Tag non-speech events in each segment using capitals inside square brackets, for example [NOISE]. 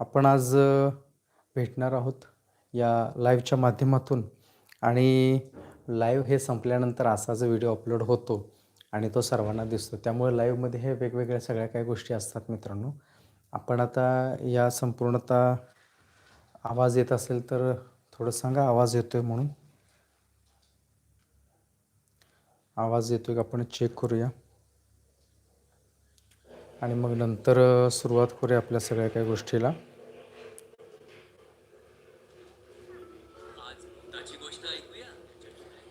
आपण आज भेटणार आहोत या लाईव्हच्या माध्यमातून. आणि लाईव्ह हे संपल्यानंतर असाच व्हिडिओ अपलोड होतो आणि तो सर्वांना दिसतो. त्यामुळे लाईव्हमध्ये हे वेगवेगळ्या सगळ्या काही गोष्टी असतात मित्रांनो. आपण आता या संपूर्णतः आवाज येत असेल तर थोडं सांगा आवाज येतो आहे म्हणून. आवाज येतो का? आपण चेक करूया. आणि मग नंतर सुरुवात करूया आपल्या सगळ्या काही गोष्टीला.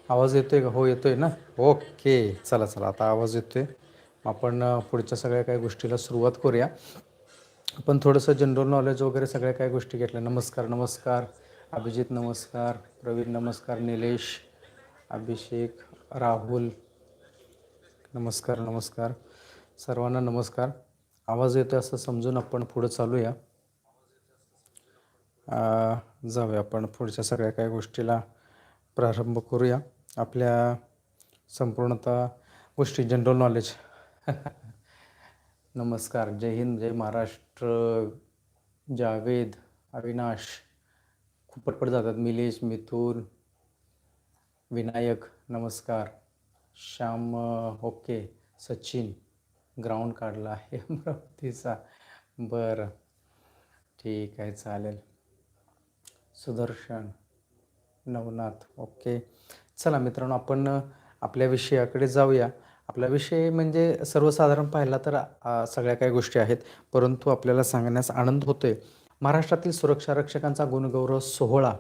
आवाज येतोय का? हो येतोय ना? ओके. चला चला. आता आवाज येतोय. आपण पुढच्या सगळ्या काही गोष्टीला सुरुवात करूया. आपण थोडंसं जनरल नॉलेज वगैरे सगळ्या काही गोष्टी घेतल्या. नमस्कार नमस्कार. अभिजित नमस्कार. प्रवीण नमस्कार. निलेश. अभिषेक. राहुल. नमस्कार नमस्कार. सर्वांना नमस्कार. आवाज येतोय असं समजून आपण पुढं चालूया. जाऊया आपण पुढच्या सगळ्या काही गोष्टीला प्रारंभ करूया. आपल्या संपूर्णतः गोष्टी जनरल नॉलेज [LAUGHS] नमस्कार. जय हिंद जय महाराष्ट्र. जावेद अविनाश खूप पटपट जातात. मिलेश मिथुन विनायक नमस्कार. श्याम ओके. सचिन ग्राउंड काढला आहे [LAUGHS] अमरावतीचा. बरं. ठीक आहे चालेल. सुदर्शन नवनाथ ओके. चला मित्रांनो आपण आपल्या विषयाकडे जाऊया. आपला विषय म्हणजे सर्वसाधारण पाहिला तर सगळ्या काही गोष्टी आहेत परंतु आपल्याला सांगण्यास आनंद होतोय. महाराष्ट्रातील सुरक्षा रक्षकांचा गुणगौरव सोहळा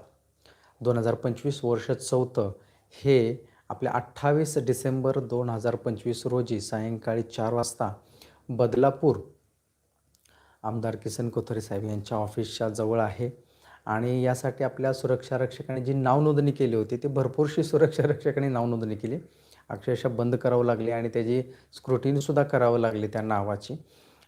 दोन हजार पंचवीस वर्ष चौथं हे आपल्या अठ्ठावीस डिसेंबर दोन हजार पंचवीस रोजी सायंकाळी चार वाजता बदलापूर आमदार किसन कोथरे साहेब यांच्या ऑफिसच्या जवळ आहे. आणि यासाठी आपल्या सुरक्षा रक्षकाने जी नावनोंदणी केली होती ती भरपूरशी सुरक्षा रक्षकाने नावनोंदणी केली. अक्षरशः बंद करावं लागली आणि त्याची स्क्रुटिनीसुद्धा करावं लागली त्या नावाची.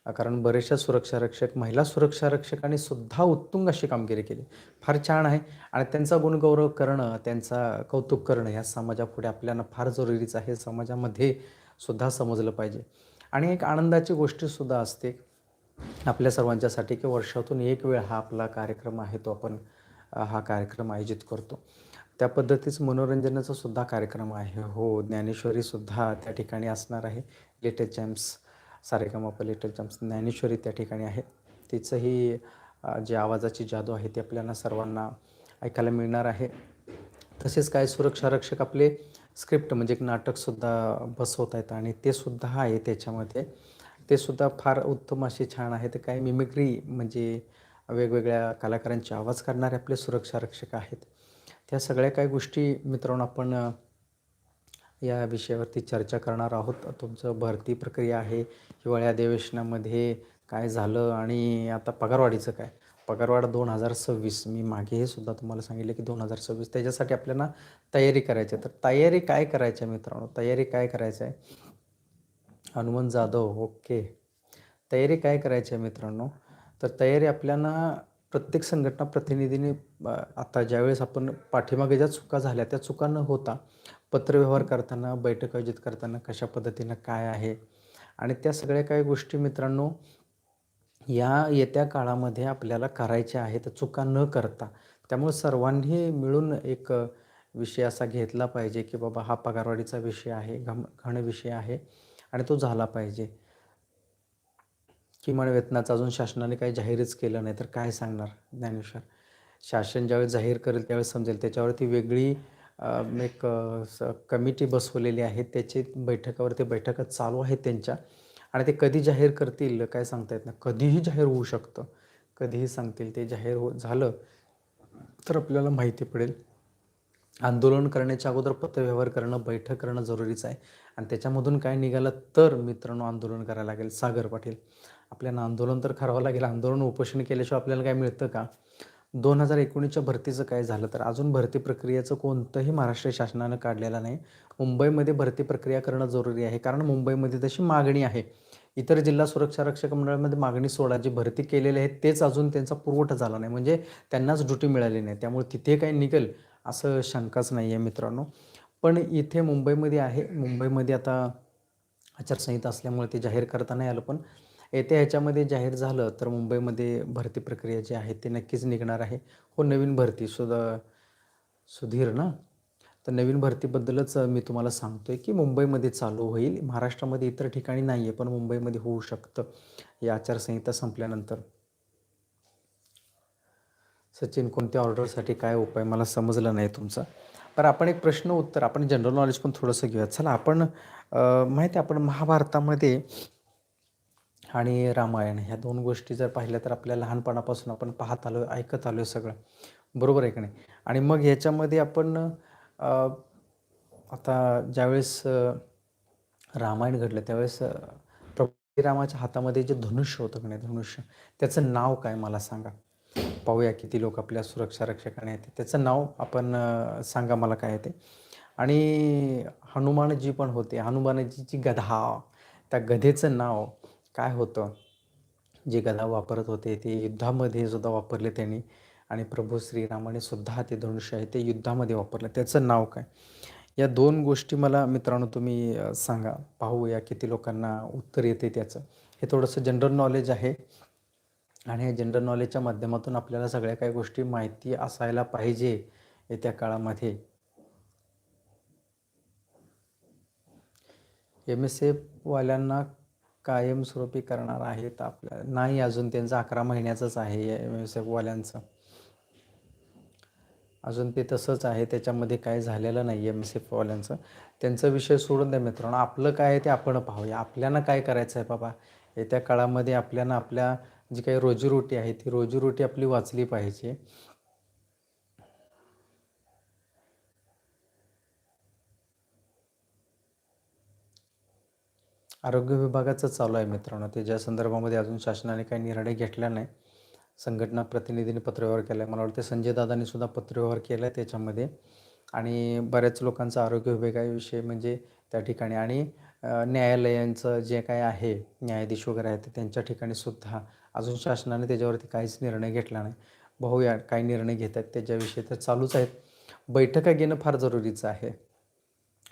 कारण बरेचशा सुरक्षा रक्षक महिला सुरक्षा रक्षकांनी सुद्धा उत्तुंग अशी कामगिरी केली. फार छान आहे. आणि त्यांचा गुणगौरव करणं त्यांचा कौतुक करणं ह्या समाजापुढे आपल्याला फार जरुरीचं आहे. समाजामध्ये सुद्धा समजलं पाहिजे. आणि एक आनंदाची गोष्टीसुद्धा असते. आपल्या सर्वांच्यासाठी की वर्षातून एक वेळ हा आपला कार्यक्रम आहे तो आपण हा कार्यक्रम आयोजित करतो. त्या पद्धतीच मनोरंजनाचा सुद्धा कार्यक्रम आहे. हो ज्ञानेश्वरीसुद्धा त्या ठिकाणी असणार आहे. Little champs Saregamapa little champs Dnyaneshwari त्या ठिकाणी आहे. तिचंही जे आवाजाची जादू आहे ती आपल्याला सर्वांना ऐकायला मिळणार आहे. तसेच काय सुरक्षा रक्षक आपले स्क्रिप्ट म्हणजे एक नाटकसुद्धा बसवत आहेत आणि ते सुद्धा आहे त्याच्यामध्ये. ते सुद्धा फार उत्तम असे छान आहेत. काही मिमिक्री म्हणजे वेगवेगळ्या कलाकारांचे आवाज करणारे आपले सुरक्षा रक्षक आहेत. त्या सगळ्या काही गोष्टी मित्रांनो आपण या विषयावरती चर्चा करणार आहोत. तुमचं भरती प्रक्रिया आहे. हिवाळ्या अधिवेशनामध्ये काय झालं आणि आता पगारवाढीचं काय? पगारवाढ दोन हजार सव्वीस. मी मागे हे सुद्धा तुम्हाला सांगितलं की दोन हजार सव्वीस त्याच्यासाठी आपल्याला तयारी करायची आहे. तर तयारी काय करायची आहे मित्रांनो? तयारी काय करायचं आहे? हनुमन जाधव ओके. तयारी काय करायची आहे मित्रांनो? तर तयारी आपल्याला प्रत्येक संघटना प्रतिनिधीने आता ज्यावेळेस आपण पाठीमागे ज्या चुका झाल्या त्या चुका न होता पत्रव्यवहार करताना बैठक आयोजित करताना कशा पद्धतीनं काय आहे? आणि त्या सगळ्या काही गोष्टी मित्रांनो या येत्या काळामध्ये आपल्याला करायच्या आहेत चुका न करता. त्यामुळे सर्वांनी मिळून एक विषय असा घेतला पाहिजे की बाबा हा पगारवाढीचा विषय आहे घम घण विषय आहे. आणि तो झाला पाहिजे. किमान वेतनाचा अजून शासनाने काही जाहीरच केलं नाही तर काय सांगणार ज्ञानेश्वर? शासन ज्यावेळेस जाहीर करेल त्यावेळेस समजेल. त्याच्यावरती वेगळी एक कमिटी बसवलेली आहे. त्याची बैठकावरती बैठका चालू आहेत त्यांच्या. आणि ते कधी जाहीर करतील काय सांगता येत नाही. कधीही जाहीर होऊ शकतं. कधीही सांगतील ते जाहीर हो झालं तर आपल्याला माहिती पडेल. आंदोलन करण्याच्या अगोदर पत्रव्यवहार करणं बैठक करणं जरुरीचं आहे. आणि त्याच्यामधून काय निघालं तर मित्रांनो आंदोलन करायला लागेल. सागर पाटील आपल्याला आंदोलन तर करावं लागेल. आंदोलन उपोषण केल्याशिवाय आपल्याला काय मिळतं का? दोन हजार एकोणीसच्या भरतीचं काय झालं तर? अजून भरती प्रक्रियेचं कोणतंही महाराष्ट्र शासनानं काढलेलं नाही. मुंबईमध्ये भरती प्रक्रिया करणं जरुरी आहे. कारण मुंबईमध्ये तशी मागणी आहे. इतर जिल्हा सुरक्षा रक्षक मंडळामध्ये मागणी सोडा. जी भरती केलेली आहे तेच अजून त्यांचा पुरवठा झाला नाही. म्हणजे त्यांनाच ड्युटी मिळाली नाही. त्यामुळे तिथे काही निघेल असं शंकाच नाही आहे मित्रांनो. पण इथे मुंबईमध्ये आहे. मुंबईमध्ये आता आचारसंहिता असल्यामुळे ते जाहीर करता नाही आलं. पण येत्या ह्याच्यामध्ये जाहीर झालं तर मुंबईमध्ये भरती प्रक्रिया जी आहे ती नक्कीच निघणार आहे. हो नवीन भरती सुद्धा सुधीर ना? तर नवीन भरतीबद्दलच मी तुम्हाला सांगतोय की मुंबईमध्ये चालू होईल. महाराष्ट्रामध्ये इतर ठिकाणी नाही आहे पण मुंबईमध्ये होऊ शकतं. या आचारसंहिता संपल्यानंतर. सचिन कोणत्या ऑर्डरसाठी काय उपाय? मला समजलं नाही तुमचा. पण आपण एक प्रश्न उत्तर आपण जनरल नॉलेज पण थोडंसं घेऊयात. चला आपण माहिती आहे आपण महाभारतामध्ये आणि रामायण ह्या दोन गोष्टी जर पाहिल्या तर आपल्या लहानपणापासून आपण पाहत आलो ऐकत आलो आहे सगळं. बरोबर आहे का नाही? आणि मग ह्याच्यामध्ये आपण आता ज्यावेळेस रामायण घडलं त्यावेळेस प्रभू रामाच्या हातामध्ये जे धनुष्य होतं का नाही धनुष्य त्याचं नाव काय मला सांगा? पाहूया किती लोक आपल्या सुरक्षा रक्षकाने येते त्याचं नाव आपण सांगा मला काय ते. आणि हनुमानजी पण होते. हनुमानजीची गधा त्या गधेचं नाव काय होतं? जे गधा वापरत होते ते युद्धामध्ये सुद्धा वापरले त्यांनी. आणि प्रभू श्रीरामाने सुद्धा ते धनुष्य आहे ते युद्धामध्ये वापरलं. त्याचं नाव काय? या दोन गोष्टी मला मित्रांनो तुम्ही सांगा. पाहूया किती लोकांना उत्तर येते त्याचं. हे थोडंसं जनरल नॉलेज आहे. आणि हे जनरल नॉलेजच्या माध्यमातून आपल्याला सगळ्या काही गोष्टी माहिती असायला पाहिजे येत्या काळामध्ये. एम एस एफवाल्यांना कायमस्वरूपी करणार आहेत आपल्या नाही अजून त्यांचं अकरा महिन्याचंच आहे एम एस एफवाल्यांचं अजून ते तसंच आहे त्याच्यामध्ये काय झालेलं नाही एम एस एफवाल्यांचं त्यांचा विषय सोडून द्या मित्रांनो आपलं काय आहे ते आपण पाहूया. आपल्याला काय करायचं आहे बाबा? येत्या काळामध्ये आपल्याला आपल्या जी काही रोजीरोटी आहे ती रोजीरोटी आपली वाचली पाहिजे. आरोग्य विभागाचं चालू आहे मित्रांनो. त्याच्या संदर्भामध्ये अजून शासनाने काही निर्णय घेतला नाही संघटना प्रतिनिधीने पत्रव्यवहार केला आहे मला वाटतं संजय दादांनी सुद्धा पत्रव्यवहार केला आहे त्याच्यामध्ये. आणि बऱ्याच लोकांचा आरोग्य विभागाविषयी म्हणजे त्या ठिकाणी आणि न्यायालयांचं जे काय आहे न्यायाधीश वगैरे आहेत त्यांच्या ठिकाणी सुद्धा अजून शासनाने त्याच्यावरती काहीच निर्णय घेतला नाही. बहुया काही निर्णय घेत आहेत. त्याच्याविषयी तर चालूच आहेत. बैठका घेणं फार जरुरीचं आहे.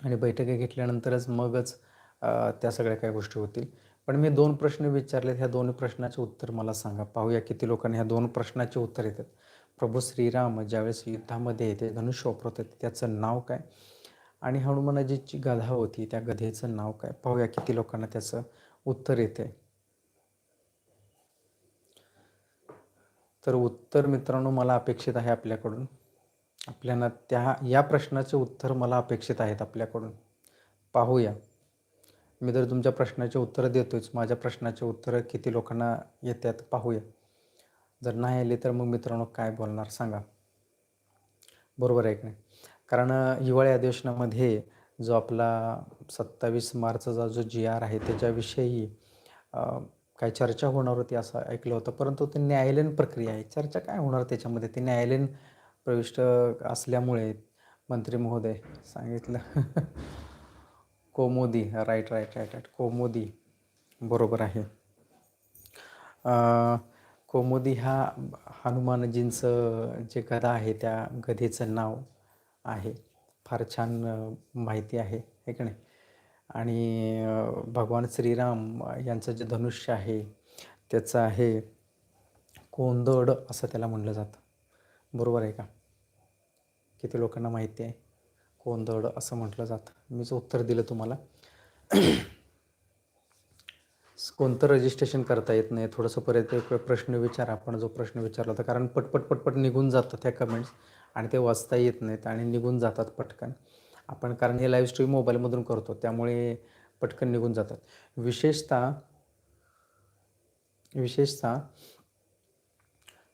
आणि बैठका घेतल्यानंतरच मगच त्या सगळ्या काही गोष्टी होतील. पण मी दोन प्रश्न विचारलेत. ह्या दोन प्रश्नाचे उत्तर मला सांगा. पाहूया किती लोकांनी ह्या दोन प्रश्नाचे उत्तर येतात. प्रभू श्रीराम ज्यावेळेस युद्धामध्ये येते धनुष्य वापरत होते त्याचं नाव काय? आणि हनुमानाजीची गधा होती त्या गधेचं नाव काय? पाहूया किती लोकांना त्याचं उत्तर येते. तर उत्तर मित्रांनो मला अपेक्षित आहे आपल्याकडून. आपल्याला त्या या प्रश्नाचे उत्तर मला अपेक्षित आहेत आपल्याकडून. पाहूया. मी तर तुमच्या प्रश्नाचे उत्तरं देतोच माझ्या प्रश्नाचे उत्तरं किती लोकांना येतात पाहूया. जर नाही आले तर मग मित्रांनो काय बोलणार सांगा. बरोबर आहे की नाही? कारण हिवाळी अधिवेशनामध्ये जो आपला सत्तावीस मार्चचा जो जी आर आहे त्याच्याविषयी काय चर्चा होणार होती असं ऐकलं होतं. परंतु ते न्यायालयीन प्रक्रिया आहे. चर्चा काय होणार त्याच्यामध्ये? ते न्यायालयीन प्रविष्ट असल्यामुळे मंत्री महोदय सांगितलं. [LAUGHS] कोमोदी राईट राईट राईट राईट कोमोदी बरोबर आहे. कोमोदी हा हनुमानजींचं जे गदा आहे त्या गधेचं नाव आहे. फार छान माहिती आहे हे का नाही? आणि भगवान श्रीराम यांचं जे धनुष्य आहे त्याचं आहे कोंदड असं त्याला म्हणलं जातं. बरोबर आहे का? किती लोकांना माहिती आहे? कोंदड असं म्हटलं जातं. मीच उत्तर दिलं तुम्हाला. [CLEARS THROAT] कोणतं रजिस्ट्रेशन करता येत नाही? थोडंसं परत प्रश्न विचारा. आपण जो प्रश्न विचारला होता कारण पटपट पटपट निघून जातात त्या कमेंट्स आणि ते वाचता येत नाहीत आणि निघून जातात पटकन. आपण कारण हे लाईव्ह स्ट्रीम मोबाईलमधून करतो त्यामुळे पटकन निघून जातात. विशेषतः विशेषतः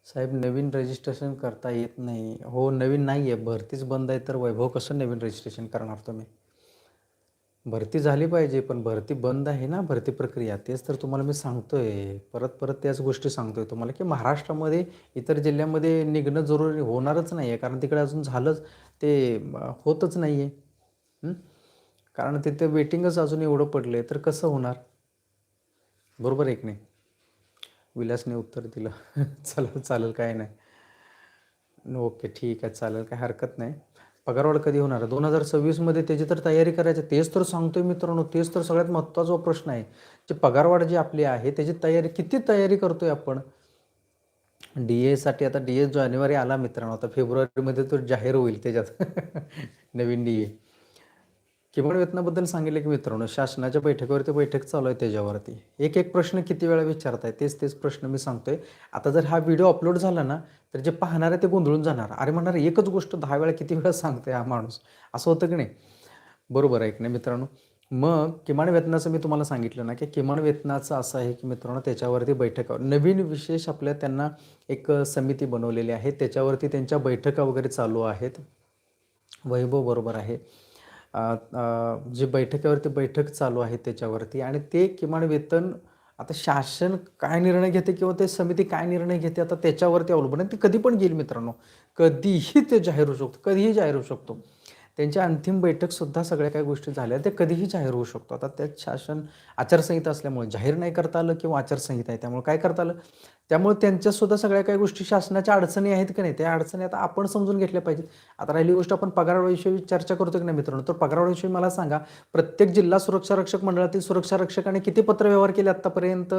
साहेब नवीन रजिस्ट्रेशन करता येत नाही. हो नवीन नाही आहे भरतीच बंद आहे तर वैभव कसं नवीन रजिस्ट्रेशन करणार तुम्ही? भरती झाली पाहिजे पण भरती बंद आहे ना भरती प्रक्रिया. तेच तर तुम्हाला मी सांगतोय. परत परत त्याच गोष्टी सांगतोय तुम्हाला की महाराष्ट्रामध्ये इतर जिल्ह्यामध्ये निघणं जरुरी होणारच नाही आहे कारण तिकडे अजून झालंच ते होतच नाही आहे कारण तिथे वेटिंगच अजून एवढं पडलं आहे तर कसं होणार? बरोबर एक नाही. विलासने उत्तर दिलं. [LAUGHS] चालेल चालेल काय नाही. ओके ठीक आहे चालेल काय हरकत नाही. पगारवाढ कधी होणार? दोन हजार सव्वीसमध्ये त्याची तर तयारी करायची. आहे. तेच तर सांगतोय मित्रांनो तेच तर सगळ्यात महत्त्वाचा प्रश्न आहे जे पगारवाढ जी आपली आहे त्याची तयारी किती तयारी करतोय आपण? डी एसाठी आता डी ए जानेवारी आला मित्रांनो. आता फेब्रुवारीमध्ये तो जाहीर होईल त्याच्यात. [LAUGHS] नवीन डी ए किमान वेतनाबद्दल सांगितलं की मित्रांनो शासनाच्या बैठकीवरती बैठक चालू आहे त्याच्यावरती. एक एक प्रश्न किती वेळा विचारताय? तेच तेच प्रश्न मी सांगतोय. आता जर हा व्हिडिओ अपलोड झाला ना तर जे पाहणार आहे ते गोंधळून जाणार. अरे म्हणणार एकच गोष्ट दहा वेळा किती वेळा सांगतोय हा माणूस? असं होतं की नाही? बरोबर आहे की नाही मित्रांनो? मग किमान वेतनाचं मी तुम्हाला सांगितलं ना की किमान वेतनाचं असं आहे की मित्रांनो त्याच्यावरती बैठका. नवीन विशेष आपल्या त्यांना एक समिती बनवलेली आहे. त्याच्यावरती त्यांच्या बैठका वगैरे चालू आहेत. वैभव बरोबर आहे. जी बैठकीवरती बैठक चालू आहे त्याच्यावरती आणि ते किमान वेतन आता शासन काय निर्णय घेते किंवा ते समिती काय निर्णय घेते आता त्याच्यावरती अवलंबून आहे. ते कधी पण घेईल मित्रांनो. कधीही ते जाहीर होऊ शकतो. कधीही जाहीर होऊ शकतो. त्यांच्या अंतिम बैठकसुद्धा सगळ्या काही गोष्टी झाल्या. ते कधीही जाहीर होऊ शकतो. आता त्यात शासन आचारसंहिता असल्यामुळे जाहीर नाही करता आलं किंवा आचारसंहिता आहे त्यामुळे काय करता आलं? त्यामुळे त्यांच्यासुद्धा सगळ्या काही गोष्टी शासनाच्या अडचणी आहेत की नाही त्या अडचणी आता आपण समजून घेतल्या पाहिजेत. आता राहिली गोष्ट आपण पगारवाढीविषयी चर्चा करतो की नाही मित्रांनो? तर पगारवाढीविषयी मला सांगा प्रत्येक जिल्हा सुरक्षा रक्षक मंडळातील सुरक्षा रक्षकाने किती पत्रव्यवहार केले आत्तापर्यंत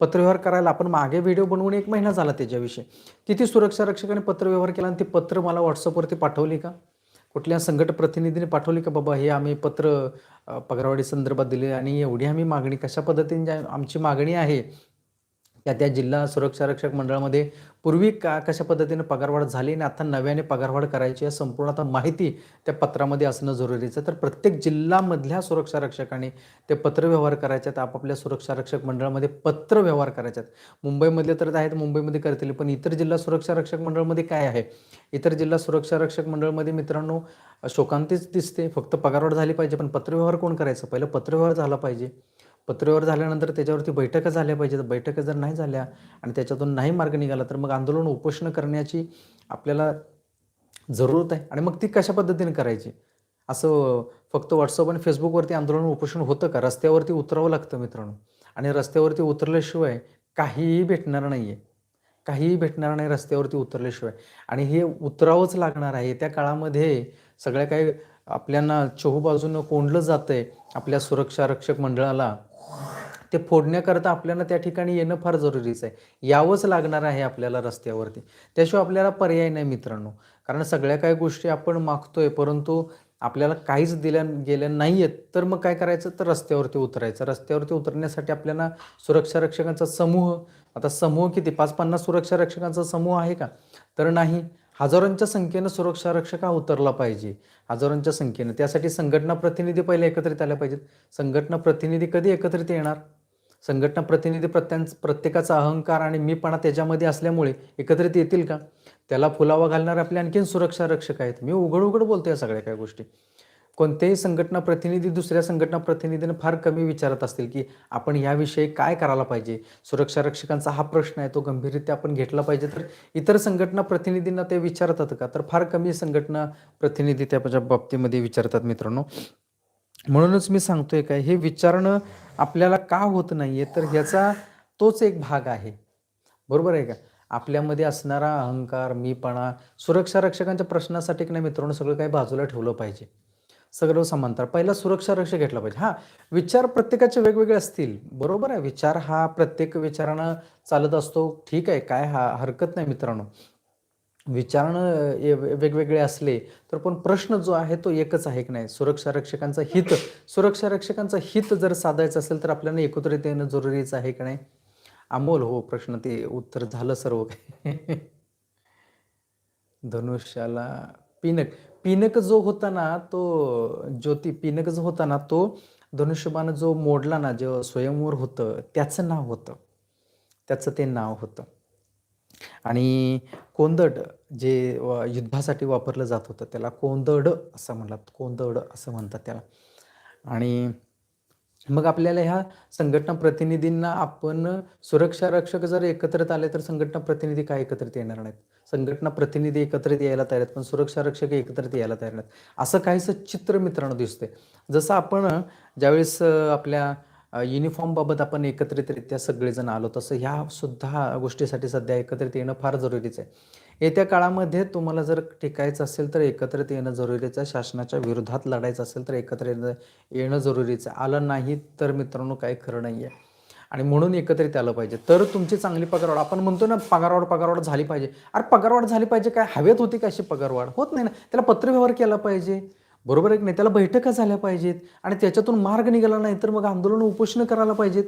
पत्रव्यवहार करायला आपण मागे व्हिडिओ बनवून एक महिना झाला त्याच्याविषयी. किती सुरक्षा रक्षकाने पत्रव्यवहार केला आणि ती पत्र मला व्हॉट्सअपवरती पाठवली का? कुठल्या संघट प्रतिनिधीने पाठवली का बाबा हे आम्ही पत्र पगारवाढी संदर्भात दिले आणि एवढी आम्ही मागणी कशा पद्धतीने आमची मागणी आहे? त्या त्या जिल्हा सुरक्षा रक्षक मंडळामध्ये पूर्वी का कशा पद्धतीने पगारवाढ झाली आणि आता नव्याने पगारवाढ करायची या संपूर्ण आता माहिती त्या पत्रामध्ये असणं जरुरीचं आहे. तर प्रत्येक जिल्ह्यामधल्या सुरक्षा रक्षकांनी ते पत्रव्यवहार करायचे आहेत. आपापल्या सुरक्षा रक्षक मंडळामध्ये पत्रव्यवहार करायचे आहेत. मुंबईमधले तर आहेत मुंबईमध्ये करतील पण इतर जिल्हा सुरक्षा रक्षक मंडळमध्ये काय आहे? इतर जिल्हा सुरक्षा रक्षक मंडळमध्ये मित्रांनो शोकांतीच दिसते. फक्त पगारवाढ झाली पाहिजे पण पत्रव्यवहार कोण करायचं? पहिलं पत्रव्यवहार झाला पाहिजे. पत्रव्यवहार झाल्यानंतर त्याच्यावरती बैठका झाल्या पाहिजेत. बैठका जर नाही झाल्या आणि त्याच्यातून नाही मार्ग निघाला तर मग आंदोलन उपोषण करण्याची आपल्याला जरूरत आहे. आणि मग ती कशा पद्धतीने करायची? असं फक्त व्हॉट्सअप आणि फेसबुकवरती आंदोलन उपोषण होतं का? रस्त्यावरती उतरावं लागतं मित्रांनो. आणि रस्त्यावरती उतरल्याशिवाय काहीही भेटणार नाही आहे काहीही भेटणार नाही रस्त्यावरती उतरल्याशिवाय. आणि हे उतरावंच लागणार आहे. त्या काळामध्ये सगळ्या काही आपल्याला चहूबाजूनं कोंडलं जातं आहे आपल्या सुरक्षा रक्षक मंडळाला. ते फोडण्याकरता आपल्याला त्या ठिकाणी येणं फार जरुरीचं आहे. यावंच लागणार आहे आपल्याला रस्त्यावरती. त्याशिवाय आपल्याला पर्याय नाही मित्रांनो. कारण सगळ्या काही गोष्टी आपण मागतोय परंतु आपल्याला काहीच दिल्या गेल्या नाही आहेत तर मग काय करायचं? तर रस्त्यावरती उतरायचं. रस्त्यावरती उतरण्यासाठी आपल्याला सुरक्षा रक्षकांचा समूह आता समूह किती? पाच पन्नास सुरक्षा रक्षकांचा समूह आहे का? तर नाही. हजारोंच्या संख्येनं सुरक्षा रक्षक हा उतरला पाहिजे. हजारोंच्या संख्येनं. त्यासाठी संघटना प्रतिनिधी पहिले एकत्रित आल्या पाहिजेत. संघटना प्रतिनिधी कधी एकत्रित येणार? संघटना प्रतिनिधी प्रत्यां प्रत्येकाचा अहंकार आणि मीपणा त्याच्यामध्ये असल्यामुळे एकत्रित येतील का? त्याला फुलावा घालणारे आपले आणखीन सुरक्षा रक्षक आहेत. मी उघड उघड बोलतो या सगळ्या काही गोष्टी. कोणत्याही संघटना प्रतिनिधी दुसऱ्या संघटना प्रतिनिधीनं फार कमी विचारत असतील की आपण याविषयी काय करायला पाहिजे? सुरक्षा रक्षकांचा हा प्रश्न आहे तो गंभीररित्या आपण घेतला पाहिजे. तर इतर संघटना प्रतिनिधींना ते विचारतात का? तर फार कमी संघटना प्रतिनिधी त्या बाबतीमध्ये विचारतात मित्रांनो. म्हणूनच मी सांगतोय काय हे विचारणं आपल्याला का होत नाहीये तर ह्याचा तोच एक भाग आहे. बरोबर आहे का? आपल्यामध्ये असणारा अहंकार मीपणा सुरक्षा रक्षकांच्या प्रश्नासाठी की नाही मित्रांनो सगळं काही बाजूला ठेवलं पाहिजे. सगळं समांतर. पहिला सुरक्षा रक्ष घेतला पाहिजे. हा विचार प्रत्येकाचे वेगवेगळे असतील. बरोबर आहे विचार हा प्रत्येक विचारानं चालत असतो. ठीक आहे काय हा हरकत नाही मित्रांनो. विचारणं वेगवेगळे असले तर पण प्रश्न जो आहे तो एकच आहे की नाही? सुरक्षा रक्षकांचं हित. सुरक्षा रक्षकांचं हित जर साधायचं असेल तर आपल्याला एकत्रित येणं जरुरीचं आहे की नाही? अमोल हो प्रश्न ते उत्तर झालं सर्व काही. धनुष्याला पिनक पिनक जो होता ना तो ज्योती पिनक जो होता ना तो धनुष्यबाण जो मोडला ना जो स्वयंवर होतं त्याचं नाव होतं. त्याचं ते नाव होतं. आणि कोंदड जे युद्धासाठी वापरलं जात होतं त्याला कोंदड असं म्हणतात कोंदड असं म्हणतात त्याला. आणि मग आपल्याला ह्या संघटना प्रतिनिधींना आपण सुरक्षा रक्षक जर एकत्रित आले तर संघटना प्रतिनिधी काय एकत्रित येणार नाहीत? संघटना प्रतिनिधी एकत्रित यायला तयार आहेत पण सुरक्षा रक्षक एकत्रित यायला तयार नाहीत. असं काहीसं चित्र मित्रांनो दिसते जसं आपण ज्यावेळेस आपल्या युनिफॉर्मबाबत आपण एकत्रितरित्या सगळेजण आलो तसं ह्या सुद्धा गोष्टीसाठी सध्या एकत्रित येणं फार जरुरीचं आहे. येत्या काळामध्ये तुम्हाला जर टिकायचं असेल तर एकत्रित येणं जरुरीचं आहे. शासनाच्या विरोधात लढायचं असेल तर एकत्र येणं येणं जरुरीचं आहे. आलं नाही तर मित्रांनो काही खरं नाही आहे. आणि म्हणून एकत्रित आलं पाहिजे. तर तुमची चांगली पगारवाढ आपण म्हणतो ना पगारवाढ पगारवाढ झाली पाहिजे. अरे पगारवाढ झाली पाहिजे काय हवेत होती का अशी पगारवाढ? होत नाही ना. त्याला पत्रव्यवहार केला पाहिजे. बरोबर आहे की नाही? त्याला बैठका झाल्या पाहिजेत आणि त्याच्यातून मार्ग निघाला नाही तर मग आंदोलन उपोषण करायला पाहिजेत.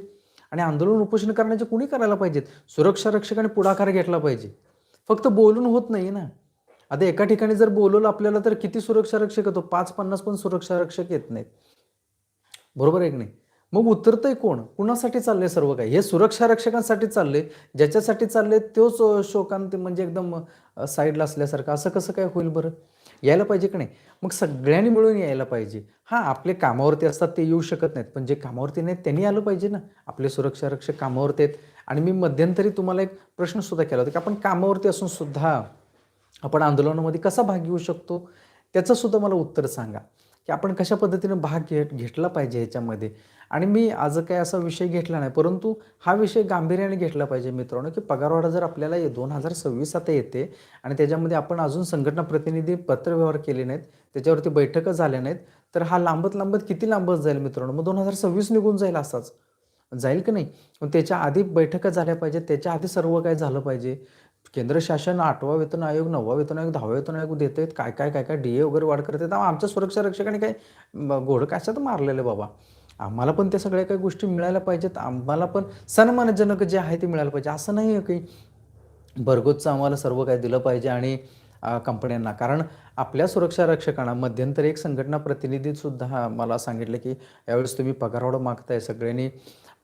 आणि आंदोलन उपोषण करण्याचे कुणी करायला पाहिजेत? सुरक्षा रक्षकाने पुढाकार घेतला पाहिजे. फक्त बोलून होत नाही ना. आता एका ठिकाणी जर बोलवलं आपल्याला तर किती सुरक्षा रक्षक येतो? पाच पन्नास पण सुरक्षा रक्षक येत नाहीत. बरोबर आहे की नाही? मग उतरतंय कोण? कुणासाठी चाललंय सर्व काही? हे सुरक्षा रक्षकांसाठी चाललंय. ज्याच्यासाठी चाललंय तोच शोकांत म्हणजे एकदम साईडला असल्यासारखं. असं कसं काय होईल बरं? यायला पाहिजे की नाही? मग सगळ्यांनी मिळून यायला पाहिजे. हां आपले कामावरती असतात ते येऊ शकत नाहीत पण जे कामावरती नाहीत त्यांनी आलं पाहिजे ना. आपले सुरक्षा रक्षक कामावरती आहेत. आणि मी मध्यंतरी तुम्हाला एक प्रश्न सुद्धा केला होता की आपण कामावरती असून सुद्धा आपण आंदोलनामध्ये कसा भाग घेऊ शकतो? त्याचं सुद्धा मला उत्तर सांगा. की आपण कशा पद्धतीने भाग घेत घेतला पाहिजे ह्याच्यामध्ये? आणि मी आज काय असा विषय घेतला नाही परंतु हा विषय गांभीर्याने घेतला पाहिजे मित्रांनो की पगारवाढा जर आपल्याला दोन हजार सव्वीस आता येते आणि त्याच्यामध्ये आपण अजून संघटना प्रतिनिधी पत्रव्यवहार केले नाहीत त्याच्यावरती बैठका झाल्या नाहीत तर हा लांबत लांबत किती लांबत जाईल मित्रांनो? मग दोन हजार सव्वीस निघून जाईल असाच. जाईल की नाही? त्याच्या आधी बैठका झाल्या पाहिजेत त्याच्या आधी सर्व काय झालं पाहिजे. केंद्र शासन आठवा वेतन आयोग नववा वेतन आयोग दहावा वेतन आयोग देत आहेत काय काय काय काय डी ए वगैरे वाढ करत आहेत. आमच्या सुरक्षा रक्षकाने काय घोडं कशात मारलेलं बाबा. आम्हाला पण त्या सगळ्या काही गोष्टी मिळायला पाहिजेत. आम्हाला पण सन्मानजनक जे आहे ते मिळायला पाहिजे. असं नाही आहे की भरगोतचं आम्हाला सर्व काही दिलं पाहिजे आणि कंपन्यांना. कारण आपल्या सुरक्षा रक्षकांना मध्यंतरी एक संघटना प्रतिनिधीसुद्धा मला सांगितलं की यावेळेस तुम्ही पगारवाढ मागताय सगळ्यांनी.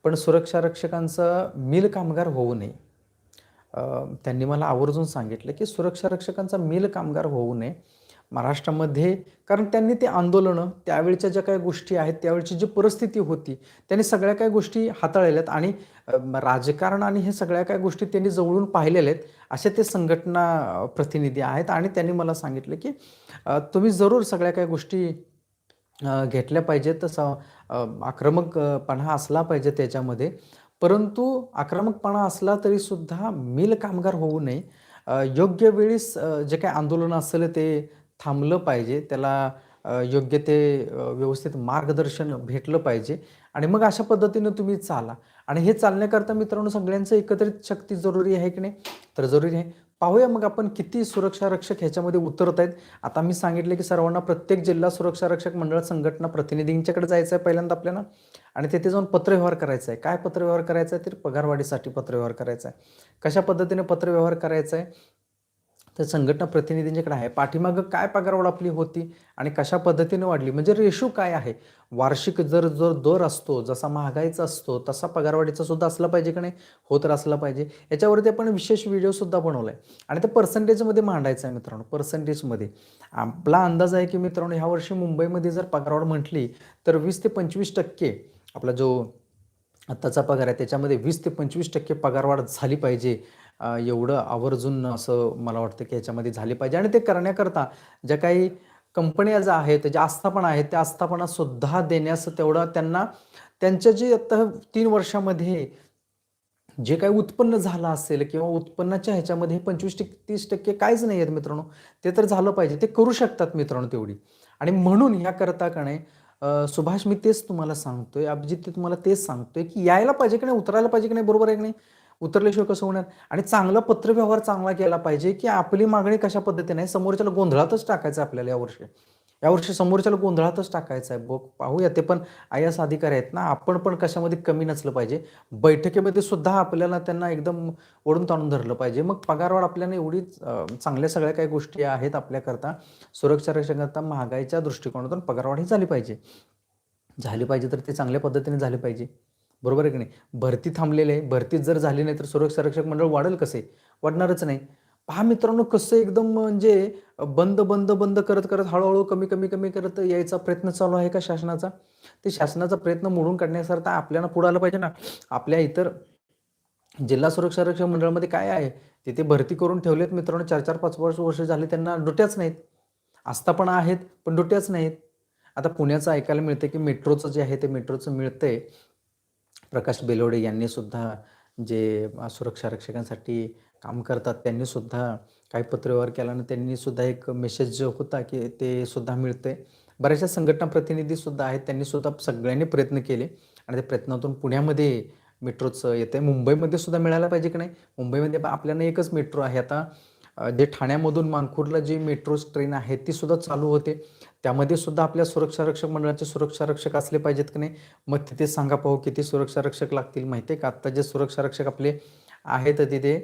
पण सुरक्षा रक्षकांचं मिल कामगार होऊ नये. त्यांनी मला आवर्जून सांगितलं की सुरक्षा रक्षकांचा मेल कामगार होऊ नये महाराष्ट्रामध्ये. कारण त्यांनी ते आंदोलनं त्यावेळच्या ज्या काही गोष्टी आहेत त्यावेळची जी परिस्थिती होती त्यांनी सगळ्या काही गोष्टी हाताळलेल्या आहेत आणि राजकारण आणि हे सगळ्या काही गोष्टी त्यांनी जवळून पाहिलेल्या आहेत असे ते संघटना प्रतिनिधी आहेत. आणि त्यांनी मला सांगितलं की तुम्ही जरूर सगळ्या काही गोष्टी घेतल्या पाहिजेत. तसा आक्रमकपणा असला पाहिजे त्याच्यामध्ये. परंतु आक्रमकपणा असला तरी सुद्धा मिल कामगार होऊ नये. योग्य वेळीस जे काही आंदोलन असेल ते थांबलं पाहिजे. त्याला योग्य ते व्यवस्थित मार्गदर्शन भेटलं पाहिजे. आणि मग अशा पद्धतीनं तुम्ही चाला. आणि हे चालण्याकरता मित्रांनो सगळ्यांचं एकत्रित शक्ती जरुरी आहे की नाही? तर जरुरी आहे. पाहूया मग आपण किती सुरक्षा रक्षक ह्याच्यामध्ये उतरत आहेत. आता मी सांगितले की सर्वांना प्रत्येक जिल्हा सुरक्षा रक्षक मंडळ संघटना प्रतिनिधींच्याकडे जायचं आहे पहिल्यांदा आपल्याला. आणि तिथे जाऊन पत्रव्यवहार करायचा आहे काय पत्रव्यवहार करायचा आहे तर पगारवाढीसाठी पत्रव्यवहार करायचा आहे कशा पद्धतीने पत्रव्यवहार करायचा आहे तर संघटना प्रतिनिधींच्याकडे आहे. पाठीमागं काय पगारवाढ आपली होती आणि कशा पद्धतीने वाढली? म्हणजे रेशो काय आहे? वार्षिक जर जर दर असतो जसा महागाईचा असतो तसा पगारवाढीचा सुद्धा असला पाहिजे की नाही? हो तर असला पाहिजे. याच्यावरती आपण विशेष व्हिडिओसुद्धा बनवला आहे आणि ते पर्सेंटेजमध्ये मांडायचं आहे मित्रांनो. पर्सेंटेजमध्ये आपला अंदाज आहे की मित्रांनो ह्या वर्षी मुंबईमध्ये जर पगारवाढ म्हटली तर वीस ते पंचवीस टक्के आपला जो आत्ताचा पगार आहे त्याच्यामध्ये वीस ते पंचवीस टक्के पगारवाढ झाली पाहिजे. एवढं आवर्जून असं मला वाटतं की याच्यामध्ये झाले पाहिजे. आणि ते करण्याकरता ज्या काही कंपन्या ज्या आहेत ज्या आस्थापना आहेत त्या आस्थापनासुद्धा देण्यास तेवढं त्यांना त्यांच्या जे आता तीन वर्षामध्ये जे काही उत्पन्न झालं असेल किंवा उत्पन्नाच्या ह्याच्यामध्ये पंचवीस टक्के तीस टक्के काहीच नाही आहेत मित्रांनो ते तर झालं पाहिजे. ते करू शकतात मित्रांनो तेवढी. आणि म्हणून ह्याकरता का नाही सुभाष मी तेच तुम्हाला सांगतोय अभिजित ते तुम्हाला तेच सांगतोय की यायला पाहिजे की नाही उतरायला पाहिजे की नाही बरोबर आहे की नाही? उतरल्याशिवाय कसं होणार? आणि चांगला पत्रव्यवहार चांगला केला पाहिजे की आपली मागणी कशा पद्धतीने आहे? समोरच्याला गोंधळातच टाकायचं आहे आपल्याला यावर्षी. यावर्षी समोरच्याला गोंधळातच टाकायचं आहे. बघ पाहूया. ते पण आय एस अधिकारी आहेत ना? आपण पण कशामध्ये कमी नसलं पाहिजे. बैठकीमध्ये सुद्धा आपल्याला त्यांना एकदम ओढून ताणून धरलं पाहिजे. मग पगारवाढ आपल्याला एवढी चांगल्या सगळ्या काही गोष्टी आहेत आपल्याकरता. सुरक्षा रक्षणाकरता महागाईच्या दृष्टिकोनातून पगारवाढ ही झाली पाहिजे. झाली पाहिजे तर ते चांगल्या पद्धतीने झाले पाहिजे. बरोबर आहे की नाही? भरती थांबलेली आहे. भरतीच जर झाली नाही तर सुरक्षा रक्षक मंडळ वाढेल कसे? वाढणारच नाही. पहा मित्रांनो कसं एकदम म्हणजे बंद बंद बंद करत करत हळूहळू कमी कमी कमी करत यायचा प्रयत्न चालू आहे का शासनाचा? ते शासनाचा प्रयत्न मोडून काढण्यासारखा आपल्याला पुढे आलं पाहिजे ना. आपल्या इतर जिल्हा सुरक्षा रक्षक मंडळामध्ये काय आहे? तिथे भरती करून ठेवलेत मित्रांनो. चार चार पाच वर्ष वर्ष झाले त्यांना डुट्याच नाहीत. आस्थापणा आहेत पण डुट्याच नाहीत. आता पुण्याचं ऐकायला मिळतं की मेट्रोचं जे आहे ते मेट्रोचं मिळतंय. प्रकाश बेलोडे यांनी सुद्धा जे सुरक्षा रक्षकांसाठी काम करतात त्यांनी सुद्धा काही पत्रव्यवहार केल्यानं त्यांनी सुद्धा एक मेसेज जो होता की ते सुद्धा मिळते बऱ्याचशा संघटना प्रतिनिधी सुद्धा आहेत त्यांनी सुद्धा सगळ्यांनी प्रयत्न केले आणि त्या प्रयत्नातून पुण्यामध्ये मेट्रोचं येतं आहे मुंबईमध्ये सुद्धा मिळायला पाहिजे की नाही? मुंबईमध्ये बा- आपल्याला एकच मेट्रो आहे. आता जे ठाण्यामधून मानखुर्दला जी मेट्रो ट्रेन आहे ती सुद्धा चालू होते. त्यामध्ये सुद्धा आपल्या सुरक्षा रक्षक मंडळाचे सुरक्षा रक्षक असले पाहिजेत की नाही? मग तिथे सांगा पाहू किती सुरक्षा रक्षक लागतील माहिती आहे का? आत्ता जे सुरक्षा रक्षक आपले आहेत तिथे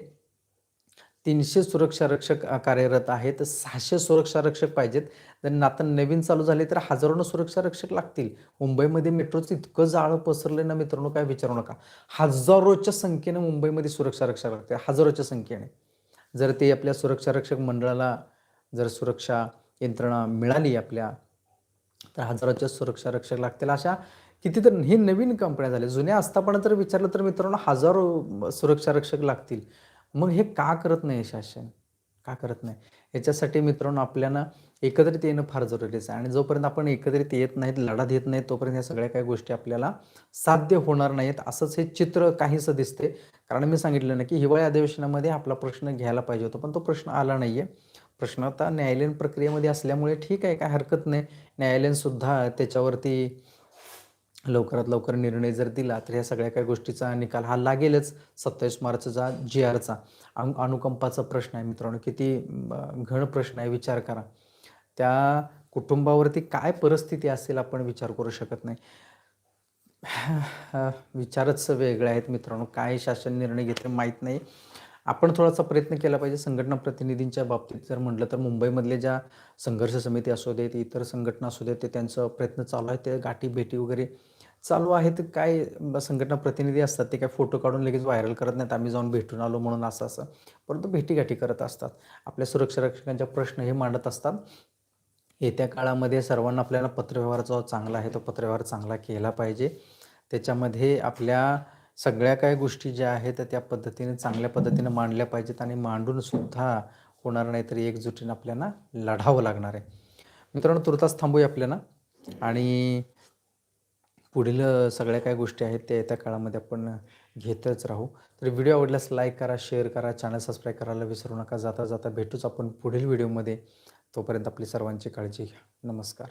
तीनशे सुरक्षा रक्षक कार्यरत आहेत सहाशे सुरक्षा रक्षक पाहिजेत. जर आता नवीन चालू झाले तर हजारोनं सुरक्षा रक्षक लागतील. मुंबईमध्ये मेट्रोचं इतकं जाळं पसरलं ना मित्रांनो काय विचारू नका. हजारोच्या संख्येनं मुंबईमध्ये सुरक्षा रक्षक लागते हजारोच्या संख्येने. जर ते आपल्या सुरक्षा रक्षक मंडळाला जर सुरक्षा यंत्रणा मिळाली आपल्या तर हजाराच्या सुरक्षा रक्षक लागतील. अशा कितीतरी हे नवीन कंपन्या झाल्या. जुन्या असताना जर विचारलं तर मित्रांनो हजारो सुरक्षा रक्षक लागतील. मग हे का करत नाही शासन? का करत नाही? याच्यासाठी मित्रांनो आपल्याला एकत्रित येणं फार जरुरीचं आहे. आणि जोपर्यंत आपण एकत्रित येत नाहीत लढा देत नाहीत तोपर्यंत या सगळ्या काही गोष्टी आपल्याला साध्य होणार नाहीत असंच हे चित्र काहीसं दिसते कारण मी सांगितलं ना की हिवाळी अधिवेशनामध्ये आपला प्रश्न घ्यायला पाहिजे होता पण तो प्रश्न आला नाही आहे प्रश्न. आता न्यायालयीन प्रक्रियेमध्ये असल्यामुळे ठीक आहे काय हरकत नाही. न्यायालयीनसुद्धा त्याच्यावरती लवकरात लवकर निर्णय जर दिला तर या सगळ्या काही गोष्टीचा निकाल हा लागेलच. सत्तावीस मार्चचा जी आरचा. अनु अनुकंपाचा प्रश्न आहे मित्रांनो किती घण प्रश्न आहे विचार करा. त्या कुटुंबावरती काय परिस्थिती असेल आपण विचार करू शकत नाही. विचारच वेगळे आहेत मित्रांनो. काय शासन निर्णय घेतले माहीत नाही. आपण थोडासा प्रयत्न केला पाहिजे संघटना प्रतिनिधींच्या बाबतीत. जर म्हटलं तर मुंबईमधले ज्या संघर्ष समिती असू देत इतर संघटना असू देत ते त्यांचं प्रयत्न चालू आहे ते गाठी भेटी वगैरे चालू आहेत. काय संघटना प्रतिनिधी असतात ते काय फोटो काढून लगेच व्हायरल करत नाहीत. आम्ही जाऊन भेटून आलो म्हणून असं असं. परंतु भेटीगाठी करत असतात. आपल्या सुरक्षा रक्षकांच्या प्रश्न हे मांडत असतात. येत्या काळामध्ये सर्वांना आपल्याला पत्रव्यवहार जो चांगला आहे तो पत्रव्यवहार चांगला केला पाहिजे. त्याच्यामध्ये आपल्या सगळ्या काही गोष्टी ज्या आहेत त्या पद्धतीने चांगल्या पद्धतीने मांडल्या पाहिजेत आणि मांडून सुद्धा होणार नाही तरी एकजुटीने आपल्याला लढावं लागणार आहे. मित्रांनो तुर्तास थांबूया आपल्याला. आणि पुढील सगळ्या काही गोष्टी आहेत त्या येत्या काळामध्ये आपण घेतच राहू. तर व्हिडिओ आवडल्यास लाईक करा शेअर करा चॅनल सबस्क्राईब करायला विसरू नका. जाता जाता भेटूच आपण पुढील व्हिडिओमध्ये. तोपर्यंत आपली सर्वांची काळजी घ्या. नमस्कार.